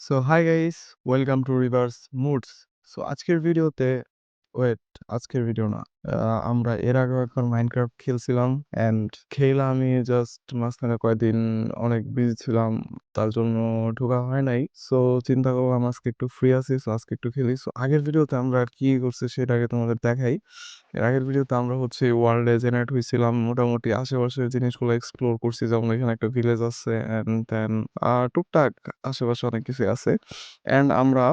So hi guys welcome to reverse moods so আজকের ভিডিওতে wait আজকের ভিডিও না আমরা এর আগে একবার মাইনক্রাফট খেলছিলাম অ্যান্ড খেলা আমি জাস্ট মাঝখানে কয়েকদিন অনেক বিজি ছিলাম, তার জন্য ঢোকা হয় নাই। সো চিন্তা করলাম আজকে একটু ফ্রি আছি সো আজকে একটু খেলি। সো আগের ভিডিওতে আমরা কি করছি সেটা আগে তোমাদের দেখাই। এর আগের ভিডিওতে আমরা হচ্ছে ওয়ার্ল্ডে জেনারেট হয়েছিলাম মোটামুটি আশেপাশের জিনিসগুলো এক্সপ্লোর করছি, যেমন এখানে একটা ভিলেজ আছে টুকটাক আশেপাশে অনেক কিছু আছে অ্যান্ড আমরা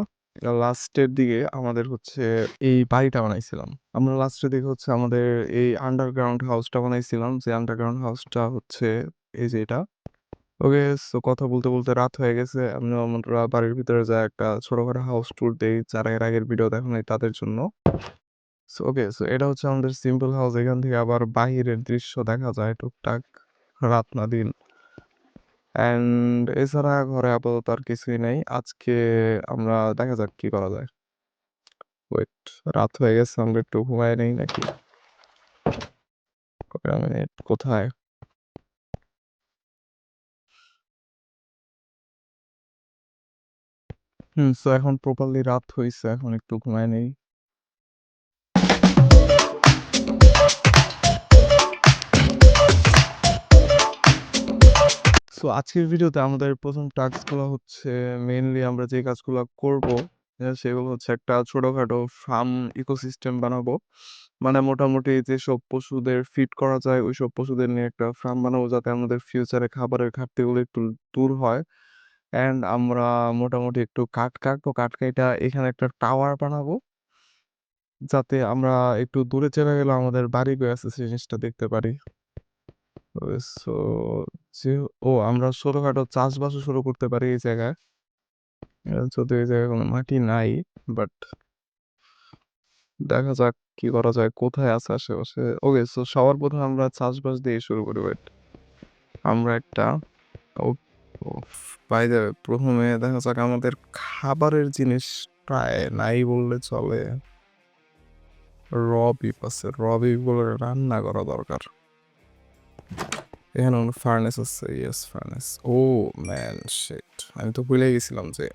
লাস্টের দিকে আমাদের হচ্ছে এই বাড়িটা বানাইছিলাম। আমরা লাস্টের দিকে হচ্ছে আমাদের এই আন্ডারগ্রাউন্ড হাউসটা বানাইছিলাম, যে আন্ডারগ্রাউন্ড হাউসটা হচ্ছে এই যে এটা। ওকে সো কথা বলতে বলতে রাত হয়ে গেছে আমরা আমরা বাড়ির ভিতরে যা একটা ছোটখাটো হাউস ট্যুর দেই, যারা এর আগের ভিডিও দেখো নাই তাদের জন্য। ওকে সো এটা হচ্ছে আমাদের সিম্পল হাউস এখান থেকে আবার বাহিরের দৃশ্য দেখা যায় টুকটাক রাত না দিন। অ্যান্ড এছাড়া ঘরে আপাতত আর কিছুই নেই। আজকে আমরা দেখা যাক কি করা যায়। ওয়েট রাত হয়ে গেছে, আমরা একটু ঘুমায় নেই নাকি? কোথায়? হুম সো এখন প্রপারলি রাত হয়েছে এখন একটু ঘুমায় নেই। সো আজকের ভিডিওতে আমাদের প্রথম টাস্কগুলো হচ্ছে মেইনলি আমরা যে কাজগুলো করব সেগুলো হচ্ছে একটা ছোটখাটো ফার্ম ইকোসিস্টেম বানাবো। মানে মোটামুটি যেসব পশুদের ফিড করা যায়, ওইসব পশুদের নিয়ে একটা ফার্ম বানাবো যাতে আমাদের ফিউচারে খাবারের ঘাটতিগুলো একটু দূর হয়। অ্যান্ড আমরা মোটামুটি একটু কাঠ কাটবো, কাঠ কাইটা এখানে একটা টাওয়ার বানাবো। যাতে আমরা একটু দূরে চলে গেলে আমাদের বাড়ি আছে সেই জিনিসটা দেখতে পারি। সো যে, ও, আমরা ছোটখাটো চাষবাসও শুরু করতে পারি এই জায়গায়। যদিও এই জায়গায় কোনো মাটি নাই বাট দেখা যাক কি করা যায়, কোথায় আছে আশেপাশে। ওকে সো সবার প্রথমে আমরা চাষবাস দিয়ে শুরু করি, wait. আমরা একটা বাই যাবে প্রথমে দেখা যাক আমাদের খাবারের জিনিস প্রায় নাই বললে চলে। র বিপ আছে র বিপগুলো রান্না করা দরকার। এখানে ফার্নেস আছে yes furnace oh man shit আমি তো ভুলে গেছিলাম যে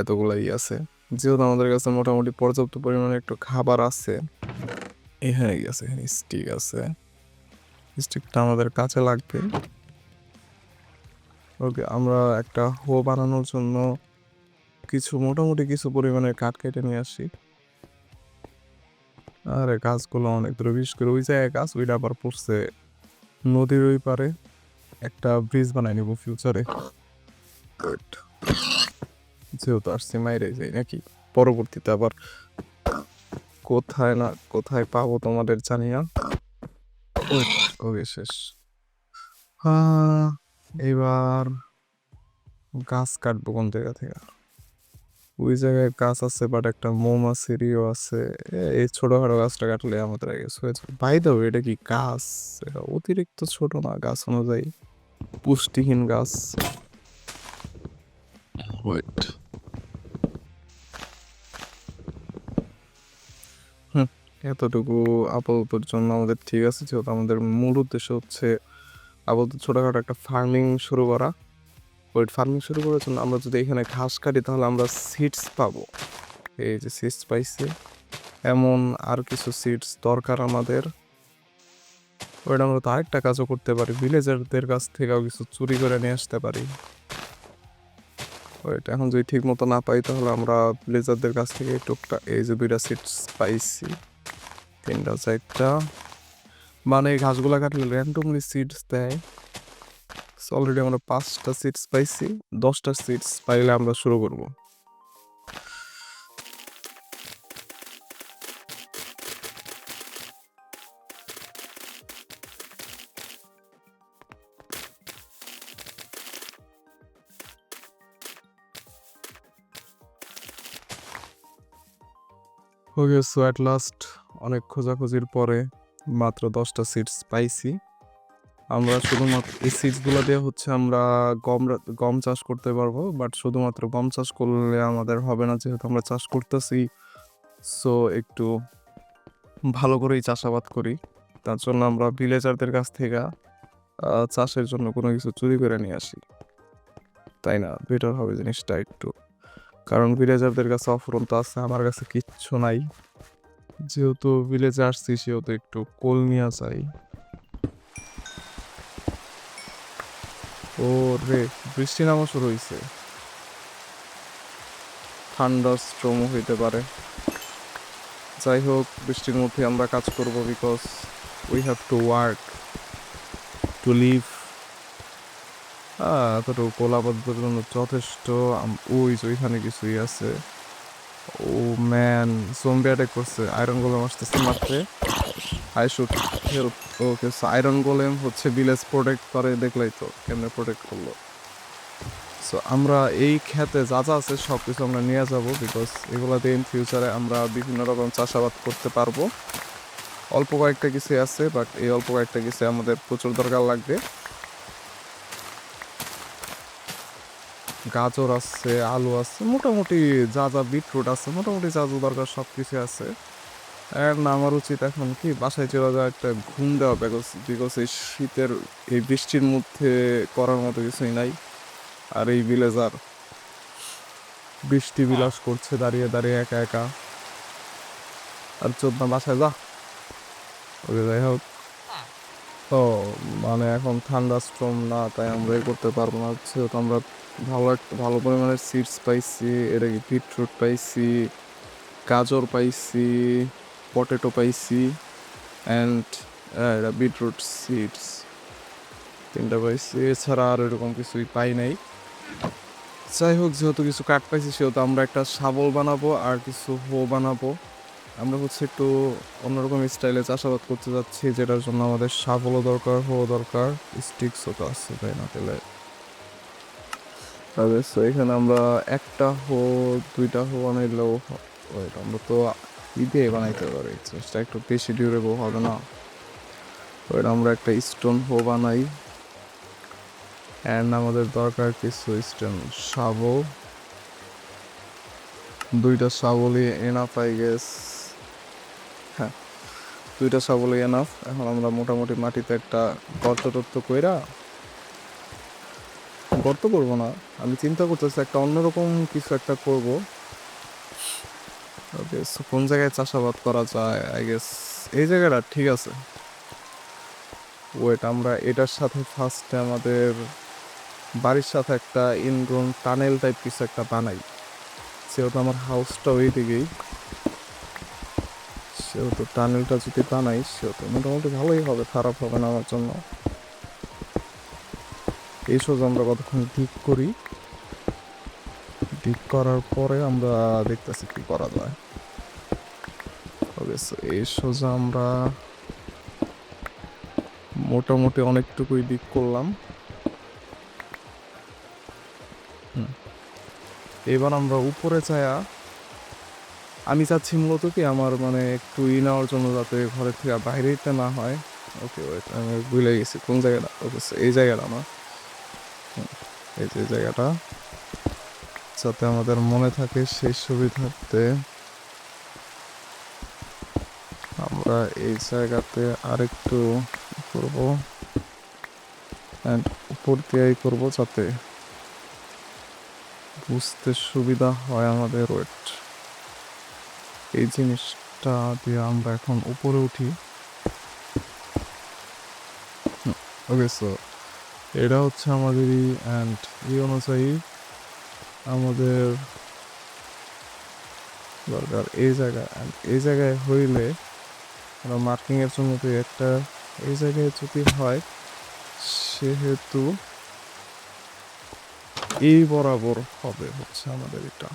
এতগুলো ই আছে। যেহেতু আমাদের কাছে মোটামুটি পর্যাপ্ত পরিমাণে একটু খাবার আছে, এখানে কি আছে, এখানে স্টিক আছে। স্টিকটা আমাদের কাছে লাগবে। ওকে, আমরা একটা হো বানানোর জন্য কিছু, মোটামুটি কিছু পরিমাণে কাঠ কেটে নিয়ে আসি। আরে, গাছগুলো অনেক দূরে, বিশেষ করে ওই জায়গায় গাছ ওইটা আবার পড়ছে। নদীর ওই পারে একটা ব্রিজ বানাই নিব ফিউচারে যেহেতু আসছে মাইরে যাই নাকি পরবর্তীতে আবার কোথায় না কোথায় পাবো তোমাদের জানি না। ওকে শেষ। এবার গাছ কাটবো কোন জায়গা থেকে? ওই জায়গায় গাছ আছে বাট একটা মৌমাছিরও আছে। এই ছোটখাটো গাছটা কাটলে আমাদের আগে হয়েছে বাই এটা কি গাছ? অতিরিক্ত ছোট না গাছ অনুযায়ী। পুষ্টিহীন গাছ। ওয়েট এতটুকু আপাততর জন্য আমাদের ঠিক আছে যেহেতু আমাদের মূল উদ্দেশ্য হচ্ছে আপাতত ছোটখাটো একটা ফার্মিং শুরু করা। ওই ফার্মিং শুরু করার জন্য আমরা যদি এখানে ঘাস কাটি, তাহলে আমরা সিডস পাবো। এই যে সিডস পাইছি। এমন আর কিছু সিডস দরকার আমাদের। ওইটা আমরা তো আরেকটা কাজও করতে পারি। ভিলেজারদের কাছ থেকেও কিছু চুরি করে নিয়ে আসতে পারি। ওইটা এখন যদি ঠিক মতো না পাই, তাহলে আমরা ভিলেজারদের কাছ থেকে টুকটা এই যে দুইটা সিডস পাইছি। তিনটা চারটা। মানে এই ঘাসগুলা কাটলে র্যান্ডমলি সিডস দেয়। অলরেডি আমরা পাঁচটা সিটস পাইছি, দশটা সিটস পাইলে আমরা শুরু করব। ওকে সো অ্যাট লাস্ট অনেক খোঁজাখুঁজির পরে মাত্র দশটা সিটস পাইছি। আমরা শুধুমাত্র এই সিডসগুলো দিয়ে হচ্ছে আমরা গম গম চাষ করতে পারব বাট শুধুমাত্র গম চাষ করলে আমাদের হবে না যেহেতু আমরা চাষ করতেছি। সো একটু ভালো করেই চাষাবাদ করি। তার জন্য আমরা ভিলেজারদের কাছ থেকে চাষের জন্য কোনো কিছু চুরি করে নিয়ে আসি। তাই না? বেটার হবে জিনিসটা একটু। কারণ ভিলেজারদের কাছে অফুরন্ত আছে, আমার কাছে কিচ্ছু নাই। যেহেতু ভিলেজে আসছি সেহেতু একটু কোল নিয়ে চাই ও রে বৃষ্টি নামা শুরু হয়েছে ঠান্ডা স্ট্রম হইতে পারে। যাই হোক, বৃষ্টির মধ্যে আমরা কাজ করব because we have to work to live এতটুকু কোলাবদ্ধের জন্য যথেষ্ট। ওই ওইখানে কিছুই আছে। ও ম্যান জম্বি অ্যাটাক করছে। আয়রন গোলেম আসতেছে মাত্রে I should help okay iron golem হচ্ছে ভিলেজ প্রোটেক্ট করে, দেখলেই তো কেমনে প্রোটেক্ট করল। সো আমরা এই ক্ষেতে যা যা আছে সব কিছু আমরা নিয়ে যাব বিকজ এগুলাতে ইন ফিউচারে আমরা বিভিন্ন রকম চাষাবাদ করতে পারব। অল্প কয়েকটা কিছু আছে বাট এই অল্প কয়েকটা কিছু আমাদের প্রচুর দরকার লাগবে। গাজর আছে, আলু আছে, মোটামুটি যা যা বিটরুট আছে, মোটামুটি যা যা দরকার সব কিছু আছে। অ্যান্ড আমার উচিত এখন কি? বাসায় চলে যাওয়া একটা ঘুম দেওয়া বিকজ বিকজ এই শীতের, এই বৃষ্টির মধ্যে করার মতো কিছুই নাই। আর এই ভিলেজার বৃষ্টি বিলাস করছে, দাঁড়িয়ে দাঁড়িয়ে একা একা। আর চোদ্দ বাসায় যা। ওকে, যাই হোক। তো মানে এখন ঠান্ডা স্ট্রম না, তাই আমরা করতে পারব না যেহেতু আমরা ভালো একটা, ভালো পরিমাণের সিডস পাইছি এটা কি বিটরুট পাইছি, গাজর পাইছি। পটেটো পাইছি অ্যান্ড বিটরুট সিডস তিনটা পাইছি। এছাড়া আর এরকম কিছুই পাই নাই। যাই হোক, যেহেতু কিছু কাঠ পাইছি, সেহেতু আমরা একটা শাবল বানাবো আর কিছু হো বানাবো। আমরা হচ্ছে একটু অন্যরকম স্টাইলে চাষাবাদ করতে যাচ্ছি, যেটার জন্য আমাদের শাবলও দরকার হো দরকার, স্টিক্সও তো আছে, তাই না, তাহলে? তবে so এখানে আমরা একটা হো, দুইটা হো বানাইলেও আমরা তো দিয়ে বানাইতে পারি। জিনিসটা একটু বেশি ডিউরেবল হবে না। ওইটা আমরা একটা স্টোন হো বানাই। অ্যান্ড আমাদের দরকার কিছু স্টোন শাবল দুইটা শাবলই এনাফ আই গেস হ্যাঁ দুইটা শাবলই এনাফ এখন আমরা মোটামুটি মাটিতে একটা গর্ত টর্ত কইরা গর্ত করব না। আমি চিন্তা করতেছি একটা অন্যরকম কিছু একটা করব। ওকে কোন জায়গায় চাষাবাদ করা যায়? আই গেস এই জায়গাটা ঠিক আছে। ওয়েট আমরা এটার সাথে ফার্স্টে আমাদের বাড়ির সাথে একটা ইনগ্রোন টানেল টাইপ কিছু একটা বানাই। সেহেতু আমার হাউসটা ওই দিকেই সেহেতু টানেলটা যদি বানাই, সেহেতু মোটামুটি ভালোই হবে, খারাপ হবে না আমার জন্য। এই সোজা আমরা কতক্ষণ ঠিক করি? ঠিক করার পরে আমরা দেখতেছি কি করা যায়। So এই সোজা আমরা মোটামুটি অনেকটুকুই দিক করলাম। এবার আমরা উপরে চায়া আমি চাচ্ছি মূলত কি আমার মানে একটু ই নেওয়ার জন্য যাতে ঘরের থেকে বাইরে যেতে না হয়। ওকে ওয়েট আমি ভুলে গেছি কোন জায়গাটা? ওকে এই জায়গাটা আমার। এই যে জায়গাটা। যাতে আমাদের মনে থাকে সেই সুবিধার্থে আমরা এই জায়গাতে আরেকটু করব অ্যান্ড উপর দিয়েই করব যাতে বুঝতে সুবিধা হয় আমাদের ওয়েট এই জিনিসটা দিয়ে আমরা এখন উপরে উঠি। ওকে সো এটা হচ্ছে আমাদেরই অ্যান্ড এই অনুযায়ী আমাদের দরকার। এই জায়গা এই জায়গায় হইলে আমরা মার্কিংয়ের জন্য তো একটা এই জায়গায় যদি হয়, সেহেতু এই বরাবর হবে হচ্ছে আমাদের এটা।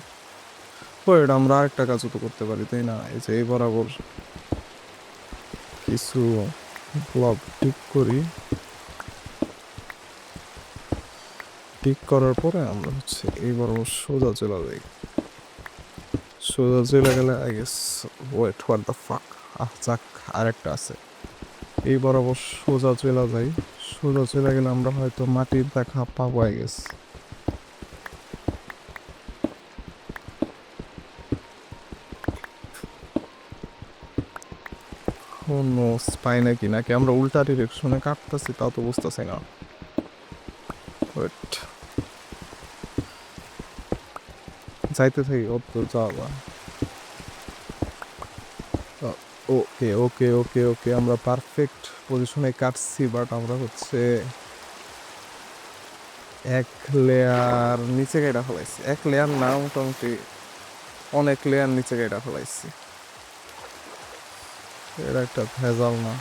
এটা আমরা আরেকটা কাজও তো করতে পারি, তাই না? এই যে এই বরাবর কিছু ব্লক ঠিক করি। ঠিক করার পরে আমরা হচ্ছে এই বরাবর সোজা চলে যাই। সোজা চলে গেলে I guess wait what the fuck ah, যাক, আরেকটা আছে। এই বরাবর সোজা চলে যাই। সোজা চলে গেলে আমরা হয়তো মাটির দেখা পাবো আই গেস নো স্পাই নাকি? নাকি আমরা উল্টা ডিরেকশনে কাটতেছি তাও তো বুঝতেছি না। যাইতে থাকি অত যাওয়া। ওকে ওকে ওকে ওকে, আমরা পারফেক্ট পজিশনে কাটছি বাট আমরা হচ্ছে এক লেয়ার নিচে গাইডা ফেলাইছি। এক লেয়ার না, মোটামুটি অনেক লেয়ার নিচে গাইডা ফেলাইছি। এটা একটা ভেজাল না।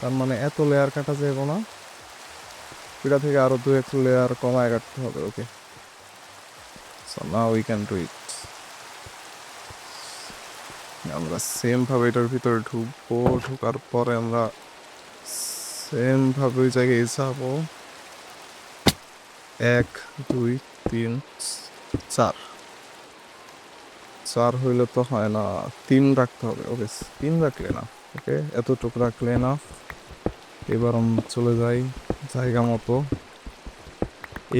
তার মানে এত লেয়ার কাটা যাবে না। এটা থেকে আরও দু এক লেয়ার কমায় কাটতে হবে okay so now we can do it আমরা সেম ভাবে এটার ভিতরে ঢুকবো। ঢোকার পরে আমরা সেম ভাবে ওই জায়গায় যাব। এক, দুই, তিন, চার। চার হইলে তো হয় না, তিন রাখতে হবে। ওকে, তিন রাখলে না, ওকে? এতটুকু রাখলে না। এবার আমরা চলে যাই জায়গা মতো।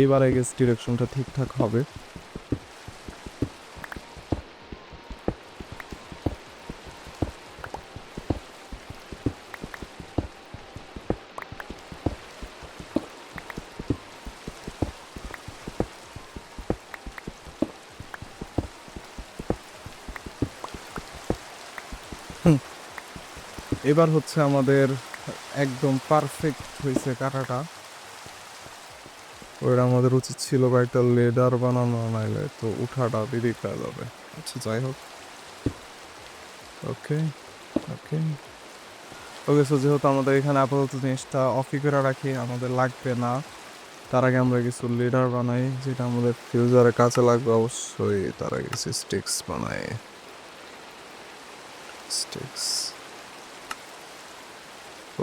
এইবার আই গেস ডিরেকশনটা ঠিকঠাক হবে। এবার হচ্ছে আমাদের একদম পারফেক্ট হয়েছে কাটাটা। ওটা আমাদের উচিত ছিল বা একটা লেডার বানানো, নাইলে তো উঠাটা খাওয়া যাবে। আচ্ছা যাই হোক। ওকে ওকে। ওকে সো যেহেতু আমাদের এখানে আপাতত জিনিসটা অফি করে রাখি, আমাদের লাগবে না। তার আগে আমরা কিছু লিডার বানাই, যেটা আমাদের ফিউচারে কাজে লাগবে অবশ্যই। তার আগে কিছু স্টিক্স বানাই। Sticks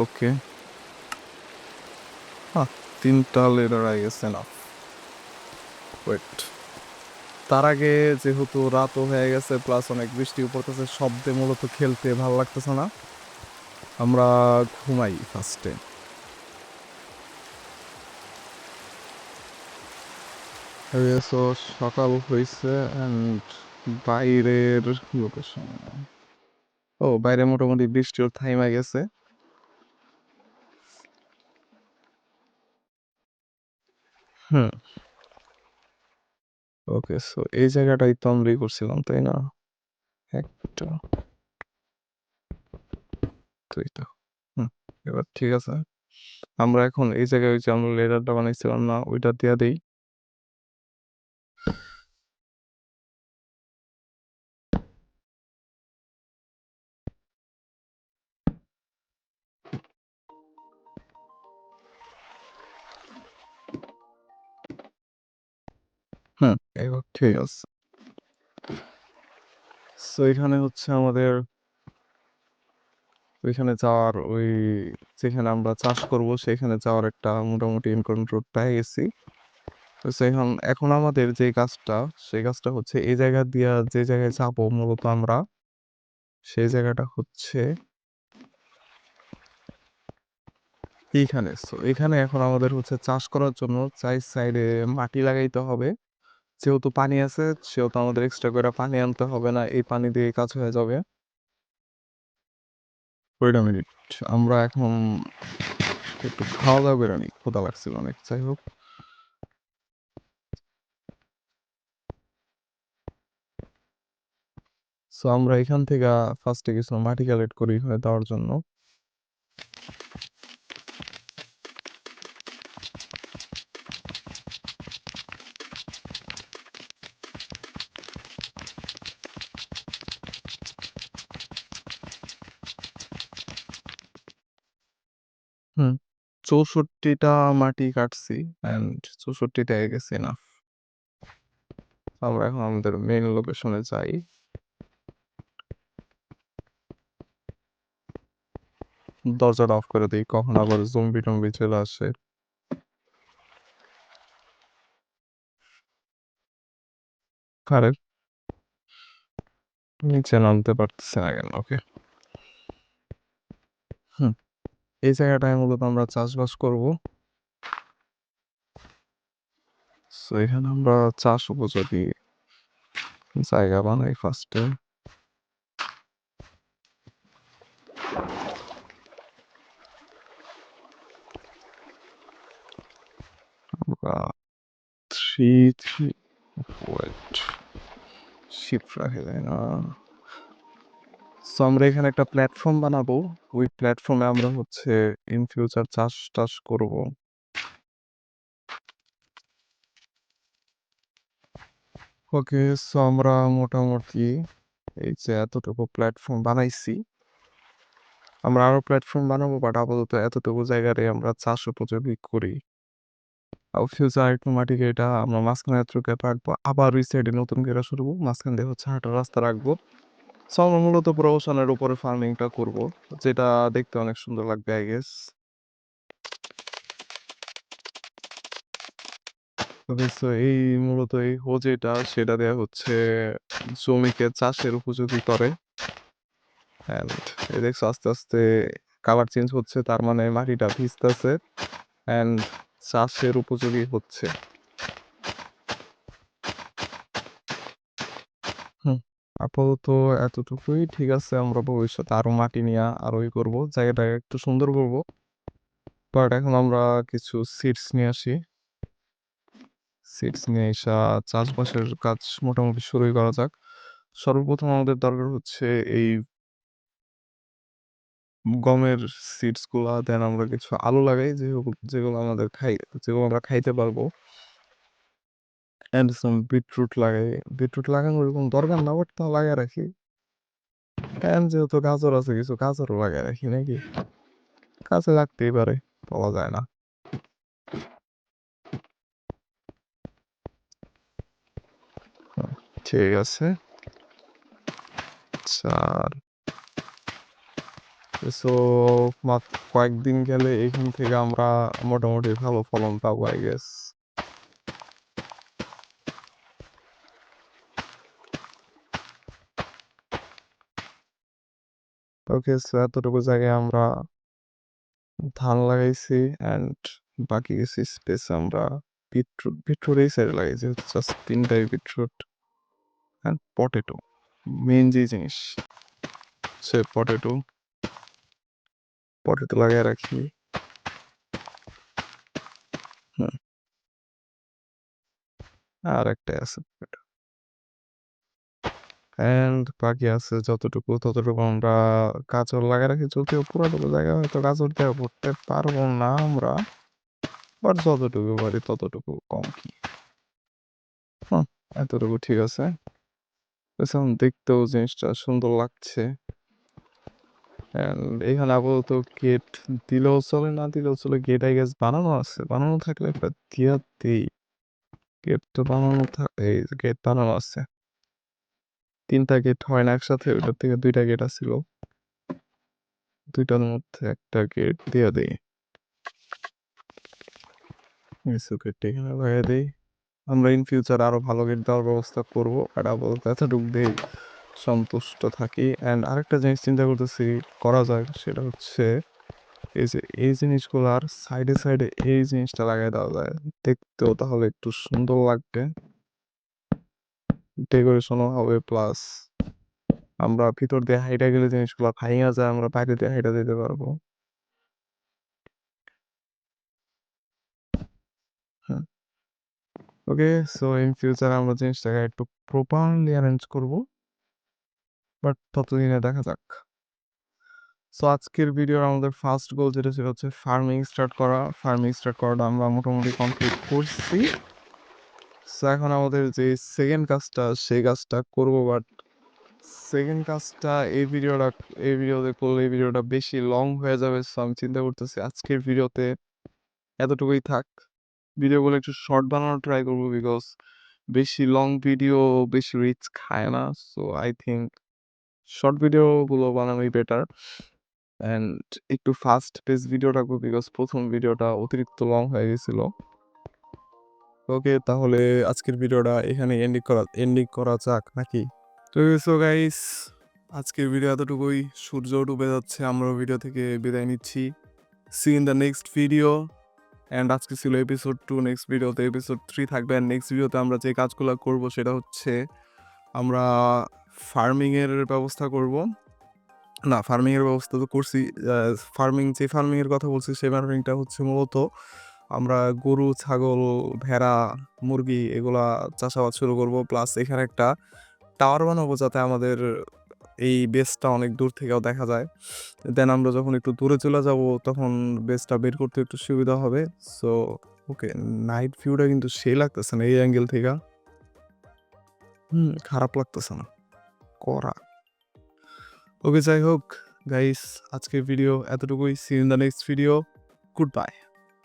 okay. হ্যাঁ তিনটা লেডার আই গেছে না ওয়েট তার আগে যেহেতু রাতও হয়ে গেছে প্লাস অনেক বৃষ্টি পড়তেছে শব্দে মূলত খেলতে ভালো লাগতেছে না। আমরা ঘুমাই ফার্স্টে সকাল হয়েছে বাইরের লোকেশন ও, বাইরে মোটামুটি বৃষ্টিও থাইমা গেছে। হুম। ওকে, সো এই জায়গাটাই তো আমরাই করছিলাম, তাই না? একটা। হুম, এবার ঠিক আছে। আমরা এখন এই জায়গায় ওই যে আমরা লেডারটা বানাইছিলাম না, ওইটা দিয়া দিই। হুম এবার ঠিক আছে। সো এখানে হচ্ছে আমাদের ওইখানে যাওয়ার ওই, যেখানে আমরা চাষ করব, সেখানে যাওয়ার একটা মোটামুটি ইনকাউন্ট রোড পেয়ে গেছি। তো সেখান, এখন আমাদের যে কাজটা সেই কাজটা হচ্ছে এই জায়গা দিয়া যে জায়গায় যাব মূলত আমরা, সেই জায়গাটা হচ্ছে এইখানে। সো এখানে এখন আমাদের হচ্ছে চাষ করার জন্য চাই সাইডে মাটি লাগাইতে হবে। যেহেতু পানি আছে, সেহেতু আমাদের এক্সট্রা করে পানি আনতে হবে না, এই পানি দিয়ে কাজ হয়ে যাবে। আমরা এখন একটু খাওয়া দাওয়া করে নিই, ক্ষুধা লাগছিল অনেক, যাই হোক। আমরা এখান থেকে ফার্স্টে কিছু মাটি কালেক্ট করি হয়ে দেওয়ার জন্য। হুম। চৌষট্টিটা মাটি কাটছি অ্যান্ড চৌষট্টিটা গেছে না আমরা এখন আমাদের মেইন লোকেশনে যাই। দরজাটা অফ করে দিই কখন আবার জম্বি টম্বি চলে আসে। আরে নিচে নামতে পারতেছে না কেন ওকে হুম। এই জায়গাটায় মূলত আমরা চাষবাস করব। এখানে আমরা চাষ উপযোগী জায়গা বানাই ফার্স্টে থ্রি থ্রি শিফট রাখা যায় না? সো আমরা এখানে একটা প্ল্যাটফর্ম বানাবো। ওই প্ল্যাটফর্মে আমরা হচ্ছে ইন ফিউচার চাষ টাস করব। ওকে সো আমরা মোটামুটি এই যে এতটুকু প্ল্যাটফর্ম বানাইছি। আমরা আরও প্ল্যাটফর্ম বানাবো বাট আপাতত এতটুকু জায়গারে আমরা চাষ উপযোগী করি। ফিউচার মাটি এটা আমরা মাঝখানে এতটুকু রাখব আবার ওই সাইডে নতুন করে শুরু মাঝখান দিয়ে হচ্ছে হাঁটার রাস্তা রাখব। সো মূলত প্রমোশনের উপরে ফার্মিংটা করব, যেটা দেখতে অনেক সুন্দর লাগবে আই গেস এই মূলত এই হোজেটা, সেটা দেয়া হচ্ছে জমিকে চাষের উপযোগী করে। দেখছ, আস্তে আস্তে কালার চেঞ্জ হচ্ছে, তার মানে মাটিটা ভিজতেছে। চাষের উপযোগী হচ্ছে। আপাতত এতটুকুই। ঠিক আছে, আমরা ভবিষ্যতে আরও মাটি নিয়ে আরও ই করব, জায়গাটা একটু সুন্দর করব। বাট এখন আমরা কিছু সিডস নিয়ে আসি। সিডস নিয়ে এসা চাষবাসের কাজ মোটামুটি শুরুই করা যাক। সর্বপ্রথম আমাদের দরকার হচ্ছে এই গমের সিডসগুলা দেন আমরা কিছু আলু লাগাই যেগুলো আমাদের খাই যেগুলো আমরা খাইতে পারব। অ্যান্ড সাম বিটরুট লাগাই বিটরুট লাগানোর ওরকম দরকার না বাট তাও লাগাই রাখি অ্যান্ড যেহেতু গাজর আছে কিছু গাজরও লাগাই রাখি নাকি কাজে লাগতেই পারে পাওয়া যায় না ঠিক আছে চার সো মাত্র কয়েকদিন গেলে এখান থেকে আমরা মোটামুটি ভালো ফলন পাবো আই গেস ওকে সো এতটুকু জায়গায় আমরা ধান লাগাইছি অ্যান্ড বাকি কিছু স্পেস আমরা বিটরুট বিটরুট এই সাইডে লাগাইছি জাস্ট তিনটাই বিটরুট অ্যান্ড পটেটো মেন যে জিনিস, সে পটেটো পটেটো লাগিয়ে রাখি। আর একটা আছে অ্যান্ড বাকি আছে যতটুকু, ততটুকু আমরা গাজর লাগিয়ে রাখি। যদিও পুরোটুকু জায়গা হয়তো গাজর দেওয়া করতে পারব না আমরা বাট যতটুকু পারি ততটুকু কম কি। এতটুকু ঠিক আছে। এখন দেখতেও জিনিসটা সুন্দর লাগছে। এখানে আপাতত গেট দিলেও চলে, না দিলেও চলে গেট আই গেস বানানো আছে। বানানো থাকলে একটা দিয়া দেই। গেট তো বানানো থাকে গেট বানানো আছে। তিনটা গেট হয় না একসাথে ওটার থেকে দুইটা গেট আসছিল দুইটার মধ্যে একটা গেট দিয়ে দেই। আমরা ইন ফিউচার আরও ভালো গেট দেওয়ার ব্যবস্থা করব এতটুক দেই সন্তুষ্ট থাকি। অ্যান্ড আরেকটা জিনিস চিন্তা করতেছি করা যায় সেটা হচ্ছে এই যে, এই জিনিসগুলো আর সাইডে সাইডে এই জিনিসটা লাগাই দেওয়া যায়। দেখতেও তাহলে একটু সুন্দর লাগবে। ডেকোরেশনও হবে প্লাস আমরা ভিতর দিয়ে হাইটা গেলে জিনিসগুলো ভাইয়া যায়, আমরা বাইরে দিয়ে হাইটা দিতে পারব। ওকে সো ইন ফিউচার আমরা জিনিসটাকে একটু প্রপারলি অ্যারেঞ্জ করব। বাট ততদিনে দেখা যাক। সো আজকের ভিডিওর আমাদের ফার্স্ট গোল যেটা ছিল হচ্ছে ফার্মিং স্টার্ট করা। ফার্মিং স্টার্ট করাটা আমরা মোটামুটি কমপ্লিট করছি। এখন আমাদের যে সেকেন্ড কাজটা, সেই কাজটা করব বাট সেকেন্ড কাজটা এই ভিডিওটা এই ভিডিওতে করলে এই ভিডিওটা বেশি লং হয়ে যাবে। সো আমি চিন্তা করতেছি আজকের ভিডিওতে এতটুকুই থাক। ভিডিওগুলো একটু শর্ট বানানোর ট্রাই করব বিকজ বেশি লং ভিডিও বেশি রিচ খায় না। সো আই থিঙ্ক শর্ট ভিডিওগুলো বানানোই বেটার অ্যান্ড একটু ফাস্ট পেস ভিডিও রাখব বিকজ প্রথম ভিডিওটা অতিরিক্ত লং হয়ে গেছিল। ওকে, তাহলে আজকের ভিডিওটা এখানে এন্ডিং করা এন্ডিং করা যাক নাকি? তো সো গাইস আজকের ভিডিও এতটুকুই। সূর্য ডুবে যাচ্ছে, আমরাও ভিডিও থেকে বিদায় নিচ্ছি। See in the next video and আজকে ছিল এপিসোড টু নেক্সট ভিডিওতে এপিসোড থ্রি থাকবে। অ্যান্ড নেক্সট ভিডিওতে আমরা যে কাজগুলো করব সেটা হচ্ছে, আমরা ফার্মিংয়ের ব্যবস্থা করব। না ফার্মিংয়ের ব্যবস্থা তো করছি ফার্মিং যে ফার্মিংয়ের কথা বলছি, সেই ফার্মিংটা হচ্ছে মূলত আমরা গরু, ছাগল, ভেড়া, মুরগি এগুলা চাষাবাদ শুরু করব। প্লাস এখানে একটা টাওয়ার বানাবো যাতে আমাদের এই বেসটা অনেক দূর থেকেও দেখা যায়। দেন আমরা যখন একটু দূরে চলে যাব, তখন বেসটা বের করতে একটু সুবিধা হবে। সো ওকে নাইট ভিউটা কিন্তু সেই লাগতেছে না, এই অ্যাঙ্গেল থেকে। হুম, খারাপ লাগতেছে না করা ওকে যাই হোক গাইস আজকের ভিডিও এতটুকুই। See in the next video good bye